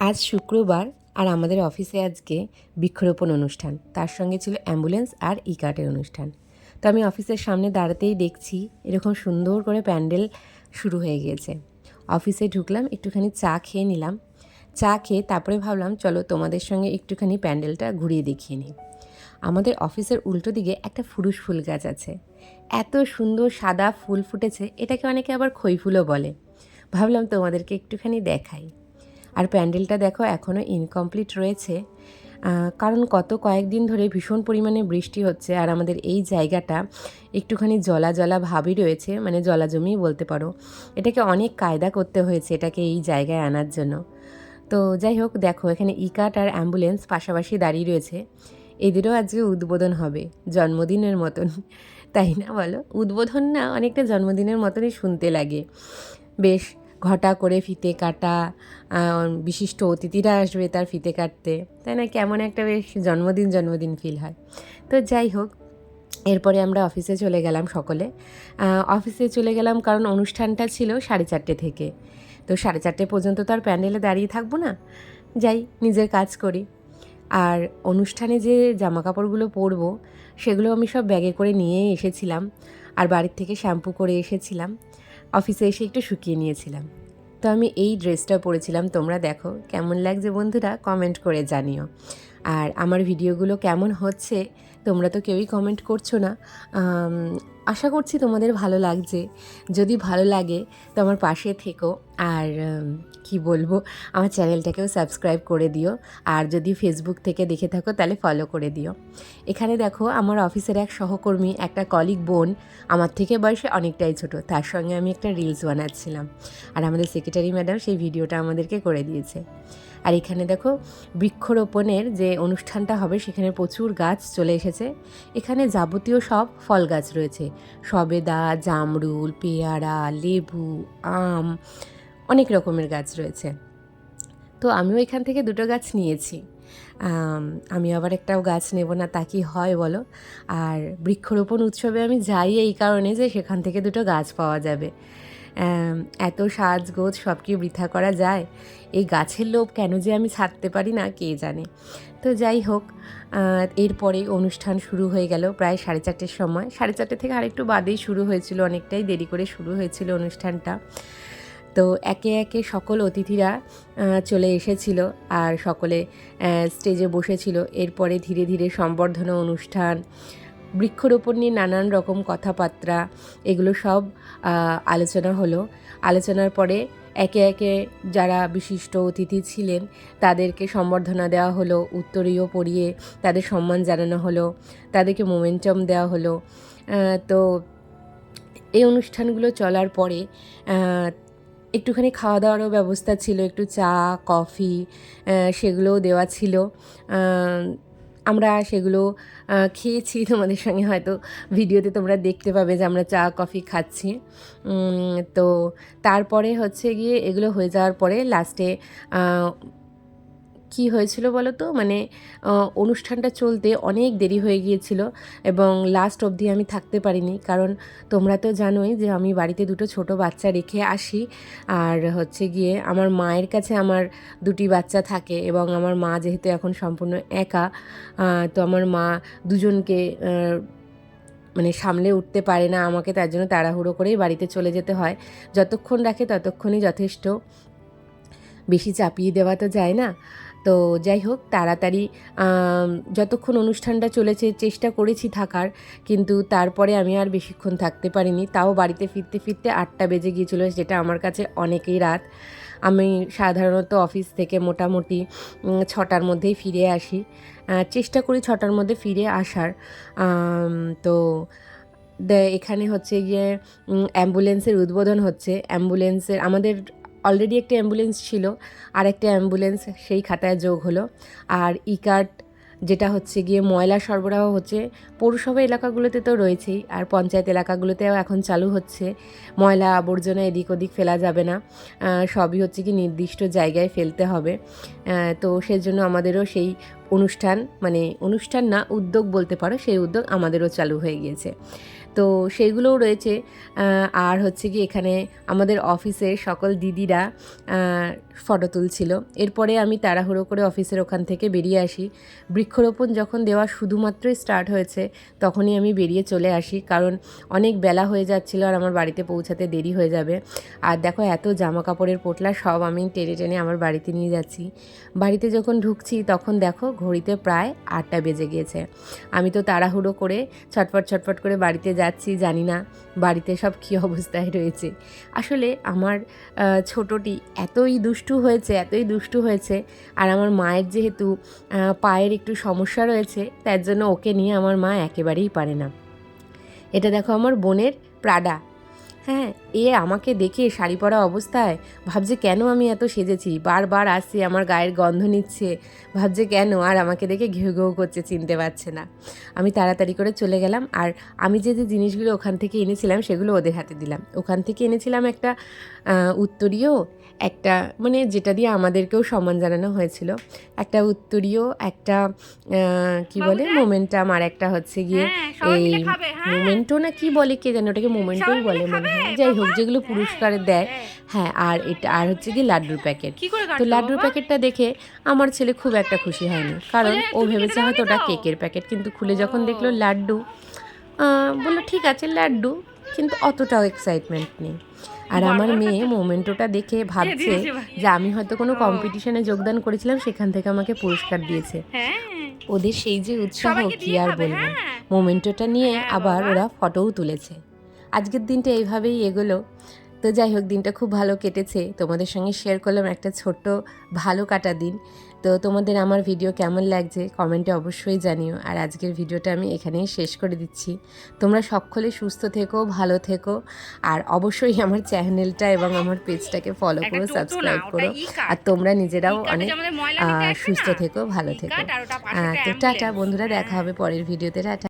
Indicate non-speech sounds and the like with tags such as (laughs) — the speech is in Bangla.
আজ শুক্রবার আর আমাদের অফিসে আজকে বৃক্ষরোপণ অনুষ্ঠান। তার সঙ্গে ছিল অ্যাম্বুলেন্স আর ই অনুষ্ঠান। তো আমি অফিসের সামনে দাঁড়াতেই দেখছি এরকম সুন্দর করে প্যান্ডেল শুরু হয়ে গিয়েছে। অফিসে ঢুকলাম, একটুখানি চা খেয়ে নিলাম। চা খেয়ে তারপরে ভাবলাম, চলো তোমাদের সঙ্গে একটুখানি প্যান্ডেলটা ঘুরিয়ে দেখিয়ে নিই। আমাদের অফিসের উল্টো দিকে একটা ফুরুষ ফুল গাছ আছে। এত সুন্দর সাদা ফুল ফুটেছে, এটাকে অনেকে আবার খই ফুলও বলে। ভাবলাম তোমাদেরকে একটুখানি দেখাই। আর প্যান্ডেলটা দেখো এখনও ইনকমপ্লিট রয়েছে। কারণ কত কয়েকদিন ধরে ভীষণ পরিমাণে বৃষ্টি হচ্ছে আর আমাদের এই জায়গাটা একটুখানি জলা জলা ভাবই রয়েছে মানে জলা জমি বলতে পারো। এটাকে অনেক কায়দা করতে হয়েছে এটাকে এই জায়গায় আনার জন্য। তো যাই হোক, দেখো এখানে ইকাট আর অ্যাম্বুলেন্স পাশাপাশি দাঁড়িয়ে রয়েছে। এদেরও আজকে উদ্বোধন হবে, জন্মদিনের মতন। তাই না বলো? উদ্বোধন না অনেকটা জন্মদিনের মতনই শুনতে লাগে। বেশ ঘটা করে ফিতে কাটা বিশিষ্ট অতিথিরা আসবে তার ফিতে কাটতে। তাই না? কেমন একটা বেশ জন্মদিন জন্মদিন ফিল হয়। তো যাই হোক, এরপরে আমরা অফিসে চলে গেলাম সকলে। অফিসে চলে গেলাম কারণ অনুষ্ঠানটা ছিল সাড়ে চারটে থেকে। তো সাড়ে চারটে পর্যন্ত তো আর প্যান্ডেলে দাঁড়িয়ে থাকব না। যাই, নিজের কাজ করি। আর অনুষ্ঠানে যে জামা কাপড়গুলো পরবো, সেগুলো আমি সব ব্যাগে করে নিয়ে এসেছিলাম। আর বাড়ির থেকে শ্যাম্পু করে এসেছিলাম। অফিসে এসে একটু শুকিয়ে নিয়েছিলাম। তো আমি এই ড্রেসটা পরেছিলাম, তোমরা দেখো, কেমন লাগছে বন্ধুরা কমেন্ট করে জানিও। আর আমার ভিডিওগুলো কেমন হচ্ছে, তোমরা তো কেউই কমেন্ট করছ না। আশা করছি তোমাদের ভালো লাগছে। যদি ভালো লাগে, তো আমার পাশে থেকো। আর কি বলব, আমার চ্যানেলটাকেও সাবস্ক্রাইব করে দিও। আর যদি ফেসবুক থেকে দেখে থাকো, তাহলে ফলো করে দিও। এখানে দেখো, আমার অফিসের এক সহকর্মী, একটা কলিগ বোন, আমার থেকে বয়সে অনেকটাই ছোট। তার সঙ্গে আমি একটা রিলস বানাচ্ছিলাম। আর আমাদের সেক্রেটারি ম্যাডাম সেই ভিডিওটা আমাদেরকে করে দিয়েছে। আর এখানে দেখো, বৃক্ষরোপণের যে অনুষ্ঠানটা হবে, সেখানে প্রচুর গাছ চলে এসেছে। এখানে যাবতীয় সব ফল গাছ রয়েছে। সবেদা, জামরুল, পেয়ারা, লেবু, আম, অনেক রকমের গাছ রয়েছে। তো আমিও এখান থেকে দুটো গাছ নিয়েছি। আমি আবার একটাও গাছ নেব না, তা কি হয় বলো? আর বৃক্ষরোপণ উৎসবে আমি যাই এই কারণে যে সেখান থেকে দুটো গাছ পাওয়া যাবে। এত সাজগোজ সব কি বৃথা করা যায়? এই গাছের লোভ কেন যে আমি ছাড়তে পারি না, কে জানে? তো যাই হোক এরপরে অনুষ্ঠান শুরু হয়ে গেল প্রায় সাড়ে চারটের সময়। সাড়ে চারটে থেকে আরেকটু বাদেই শুরু হয়েছিল অনেকটাই, দেরি করে শুরু হয়েছিল অনুষ্ঠানটা। তো একে একে সকল অতিথিরা চলে এসেছিল আর সকলে স্টেজে বসেছিল। এরপরে ধীরে ধীরে সম্বর্ধনা অনুষ্ঠান বৃক্ষরোপণ নিয়ে নানান রকম কথাবার্তা, এগুলো সব আলোচনা হলো। আলোচনার পরে একে একে যারা বিশিষ্ট অতিথি ছিলেন, তাদেরকে সম্বর্ধনা দেওয়া হলো, উত্তরীয় পরিয়ে তাদের সম্মান জানানো হলো, তাদেরকে মোমেন্টাম দেওয়া হলো। তো এই অনুষ্ঠানগুলো চলার পরে একটুখানি খাওয়া দাওয়ারও ব্যবস্থা ছিল, একটু চা, কফি সেগুলোও দেওয়া ছিল। আমরা সেগুলো খেয়েছি। (laughs) তোমাদের সঙ্গে হয়তো ভিডিওতে তোমরা দেখতে পাবে যে আমরা চা, কফি খাচ্ছি। তো তারপরে হচ্ছে গিয়ে এগুলো হয়ে যাওয়ার পরে লাস্টে কি হয়েছিল বলো তো মানে অনুষ্ঠানটা চলতে অনেক দেরি হয়ে গিয়েছিল এবং লাস্ট অবধি আমি থাকতে পারিনি। কারণ তোমরা তো জানোই যে আমি বাড়িতে দুটো ছোট বাচ্চা রেখে আসি। আর হচ্ছে গিয়ে আমার মায়ের কাছে আমার দুটি বাচ্চা থাকে এবং আমার মা যেহেতু এখন সম্পূর্ণ একা তো আমার মা দুজনকে মানে সামলে উঠতে পারে না আমাকে। তার জন্য তাড়াহুড়ো করেই বাড়িতে চলে যেতে হয়। যতক্ষণ রাখে ততক্ষণই যথেষ্ট। বেশি চাপিয়ে দেওয়া তো যায় না। তো যাই হোক, তাড়াতাড়ি যতক্ষণ অনুষ্ঠানটা চলেছে চেষ্টা করেছি থাকার, কিন্তু তারপরে আমি আর বেশিক্ষণ থাকতে পারিনি। তাও বাড়িতে ফিরতে ফিরতে আটটা বেজে গিয়েছিল, যেটা আমার কাছে অনেকেই রাত। আমি সাধারণত অফিস থেকে মোটামুটি ছটার মধ্যেই ফিরে আসি। চেষ্টা করি ছটার মধ্যে ফিরে আসার। তো এখানে হচ্ছে গিয়ে অ্যাম্বুলেন্সের উদ্বোধন হচ্ছে। অ্যাম্বুলেন্সের, আমাদের অলরেডি একটা অ্যাম্বুলেন্স ছিল, আর একটা অ্যাম্বুলেন্স সেই খাতায় যোগ হলো। আর ই কার্ড যেটা হচ্ছে গিয়ে ময়লা সরবরাহ হচ্ছে, পৌরসভা এলাকাগুলোতে তো রয়েছেই, আর পঞ্চায়েত এলাকাগুলোতেও এখন চালু হচ্ছে। ময়লা আবর্জনা এদিক ওদিক ফেলা যাবে না সবই হচ্ছে কি নির্দিষ্ট জায়গায় ফেলতে হবে। তো সেজন্য আমাদেরও সেই অনুষ্ঠান মানে অনুষ্ঠান না, উদ্যোগ বলতে পারো, সেই উদ্যোগ আমাদেরও চালু হয়ে গিয়েছে। তো সেইগুলোও রয়েছে। আর হচ্ছে কি এখানে আমাদের অফিসের সকল দিদিরা ফটো তুলছিল। এরপরে আমি তাড়াহুড়ো করে অফিসের ওখান থেকে বেরিয়ে আসি। বৃক্ষরোপণ যখন দেওয়া শুধুমাত্রই স্টার্ট হয়েছে, তখনই আমি বেরিয়ে চলে আসি। কারণ অনেক বেলা হয়ে যাচ্ছিল আর আমার বাড়িতে পৌঁছাতে দেরি হয়ে যাবে। আর দেখো এত জামা কাপড়ের পোটলা সব আমি টেনে টেনে আমার বাড়িতে নিয়ে যাচ্ছি। বাড়িতে যখন ঢুকছি, তখন দেখো ঘড়িতে প্রায় আটটা বেজে গিয়েছে। আমি তো তাড়াহুড়ো করে ছটফট ছটফট করে বাড়িতে যাচ্ছি, জানি না বাড়িতে সব কী অবস্থায় রয়েছে। আসলে আমার ছোটটি এতই দুষ্টু হয়েছে, এতই দুষ্টু হয়েছে, আর আমার মায়ের যেহেতু পায়ের একটু সমস্যা রয়েছে, তার জন্য ওকে নিয়ে আমার মা একেবারেই পারে না। এটা দেখো আমার বোনের প্রাডা হ্যাঁ এ আমাকে দেখে শাড়ি পরা অবস্থায় ভাবছে কেন আমি এত সেজেছি? বারবার আসছে, আমার গায়ের গন্ধ নিচ্ছে। ভাবছে কেন? আর আমাকে দেখে ঘেউ ঘেউ করছে, চিনতে পারছে না। আমি তাড়াতাড়ি করে চলে গেলাম আর আমি যে যে জিনিসগুলো ওখান থেকে এনেছিলাম সেগুলো ওদের হাতে দিলাম। ওখান থেকে এনেছিলাম একটা উত্তরীয় একটা মানে যেটা দিয়ে আমাদেরকেও সম্মান জানানো হয়েছিল। একটা উত্তরীয় একটা কি বলে? মোমেন্টাম আর একটা হচ্ছে গিয়ে হ্যাঁ, এই খাবে, হ্যাঁ। মোমেন্টো না কি বলে কে জানে? ওটাকে মোমেন্টোই বলে মনে হয়। যাই হোক যেগুলো পুরস্কার দেয় হ্যাঁ। হ্যাঁ আর এটা আর হচ্ছে কি লাড্ডুর প্যাকেট তো লাড্ডুর প্যাকেটটা দেখে আমার ছেলে খুব একটা খুশি হয়নি। কারণ ও ভেবেছে হয়তো ওটা কেকের প্যাকেট কিন্তু খুলে যখন দেখল লাড্ডু বলল ঠিক আছে লাড্ডু। কিন্তু অতটাও এক্সাইটমেন্ট নেই। আর আমার মেয়ে মোমেন্টোটা দেখে ভাবছে যে আমি হয়তো কোনো কম্পিটিশনে যোগদান করেছিলাম সেখান থেকে আমাকে পুরস্কার দিয়েছে। হ্যাঁ। ওদের সেই যে উৎসাহ কি আর বলব? হ্যাঁ। মোমেন্টোটা নিয়ে হ্যাঁ, আবার ওরা ফটোও তুলেছে। আজকের দিনটা এইভাবেই এগোলো। তো যাই হোক দিনটা খুব ভালো কেটেছে। তোমাদের সঙ্গে শেয়ার করলাম একটা ছোট্ট ভালো কাটা দিন। তো তোমাদের আমার ভিডিও কেমন লাগছে কমেন্টে অবশ্যই জানিও। আর আজকের ভিডিওটা আমি এখানেই শেষ করে দিচ্ছি। তোমরা সকলে সুস্থ থেকো ভালো থেকো। আর অবশ্যই আমার চ্যানেলটা এবং আমার পেজটাকে ফলো করো সাবস্ক্রাইব করো। আর তোমরা নিজেরাও অনেক সুস্থ থেকো ভালো থেকো। তো টাটা বন্ধুরা দেখা হ্যাঁ। হবে পরের ভিডিওতে টাটা।